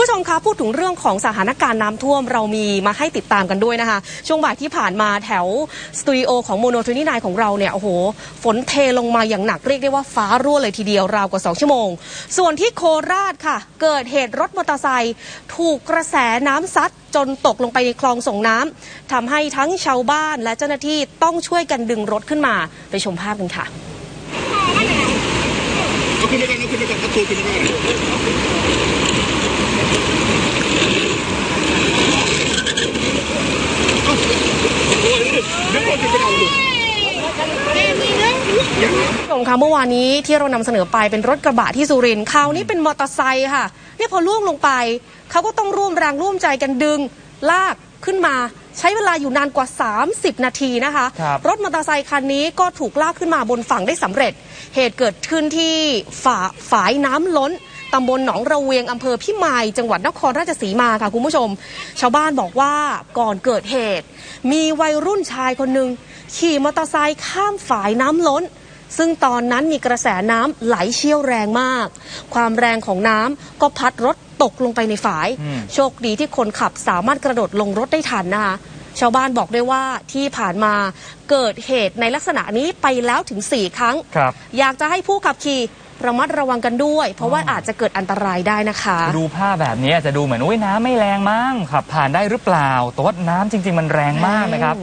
ผู้ชมคะพูดถึงเรื่องของสถานการณ์น้ำท่วมเรามีมาให้ติดตามกันด้วยนะคะ ช่วงบ่ายที่ผ่านมาแถวสตูดิโอของโมโนทรีนายของเราเนี่ยโอ้โหฝนเทลงมาอย่างหนักเรียกได้ว่าฟ้ารั่วเลยทีเดียวราวกว่า 2 ชั่วโมง ส่วนที่โคราชค่ะ เกิดเหตุรถมอเตอร์ไซค์ถูกกระแสน้ำซัดจนตกลงไปในคลองส่งน้ำทำให้ทั้งชาวบ้านและเจ้าหน้าที่ต้องช่วยกันดึงรถขึ้นมาไปชมภาพกันค่ะเอาขึ้นไปก่อนเอาขึ้นไปก่อนเอาตัวขึ้นไปก่อนเอาโอ้ยเดี๋ยวก่อนจะไปเอาลูก คุณ ผู้ชมคะเมื่อวานนี้ที่เรานำเสนอไปเป็นรถกระบะที่สุรินทร์คราวนี้เป็นมอเตอร์ไซค์ค่ะเนี่ยพอล่วงลงไปเขาก็ต้องร่วมแรงร่วมใจกันดึง ลากขึ้นมาใช้เวลาอยู่นานกว่า 30 นาทีนะคะครับรถมอเตอร์ไซคันนี้ก็ถูกลากขึ้นมาบนฝั่งได้สำเร็จ เหตุเกิดขึ้นที่ฝาฝายน้ำล้นตำบลหนองระเวียงอำเภอพิมาย จังหวัดนครราชสีมาค่ะคุณผู้ชม ชาวบ้านบอกว่าก่อนเกิดเหตุ มีวัยรุ่นชายคนหนึ่งขี่มอเตอร์ไซค์ข้ามฝายน้ำล้น ซึ่งตอนนั้นมีกระแสน้ำไหลเชี่ยวแรงมาก ความแรงของน้ำก็พัดรถ ตกลงไปในฝายอืมโชคดีที่คนขับสามารถกระโดดลงรถได้ทันนะคะชาวบ้านบอกได้ว่าที่ผ่านมาเกิดเหตุในลักษณะนี้ไปแล้วถึง 4 ครั้งครับอยากจะให้ผู้ขับขี่ระมัดระวังกันด้วย เพราะว่าอาจจะเกิดอันตรายได้นะคะ ดูภาพแบบนี้อาจจะดูเหมือนอุ้ยน้ำไม่แรงมั้งขับผ่านได้หรือเปล่าแต่ว่าน้ำจริง ๆ มันแรงมากนะครับ